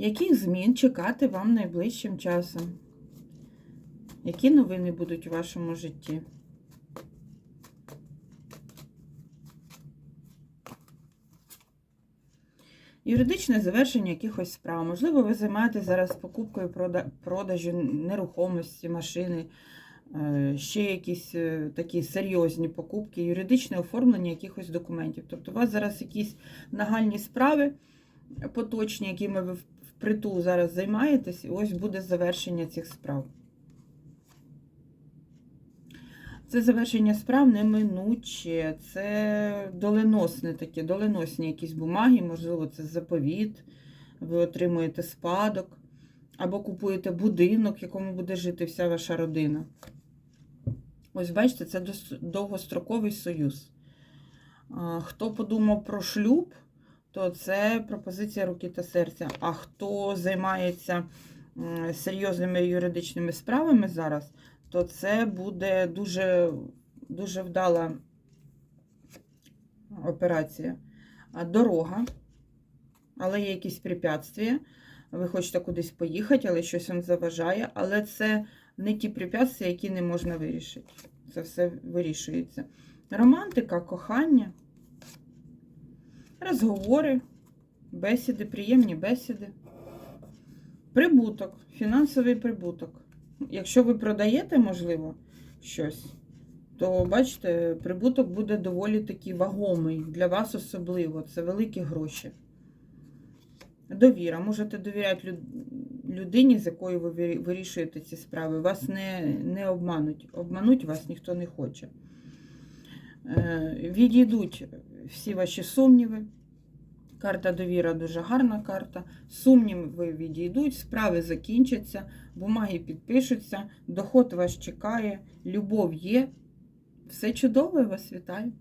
Яких змін чекати вам найближчим часом? Які новини будуть у вашому житті? Юридичне завершення якихось справ. Можливо, ви займаєтесь зараз покупкою прода- продажу нерухомості, машини, е, ще якісь е, такі серйозні покупки, юридичне оформлення якихось документів. Тобто у вас зараз якісь нагальні справи поточні, якими ви впритул зараз займаєтесь, і ось буде завершення цих справ. Це завершення справ неминуче, це доленосне таке, доленосні якісь бумаги, можливо, це заповіт, ви отримуєте спадок, або купуєте будинок, в якому буде жити вся ваша родина. Ось бачите, це довгостроковий союз. Хто подумав про шлюб, то це пропозиція руки та серця. А хто займається серйозними юридичними справами зараз, то це буде дуже, дуже вдала операція. Дорога, але є якісь препятствия. Ви хочете кудись поїхати, але щось вам заважає. Але це не ті препятствия, які не можна вирішити. Це все вирішується. Романтика, кохання, розговори, бесіди, приємні бесіди. Прибуток, фінансовий прибуток. Якщо ви продаєте, можливо, щось, то бачите, прибуток буде доволі таки вагомий для вас особливо. Це великі гроші. Довіра. Можете довіряти людині, з якою ви вирішуєте ці справи. Вас не, не обмануть. Обмануть вас ніхто не хоче. Е, Відійдуть всі ваші сумніви. Карта довіра дуже гарна карта. Сумніви відійдуть, справи закінчаться, бумаги підпишуться, доход вас чекає, любов є. Все чудово, я вас вітаю.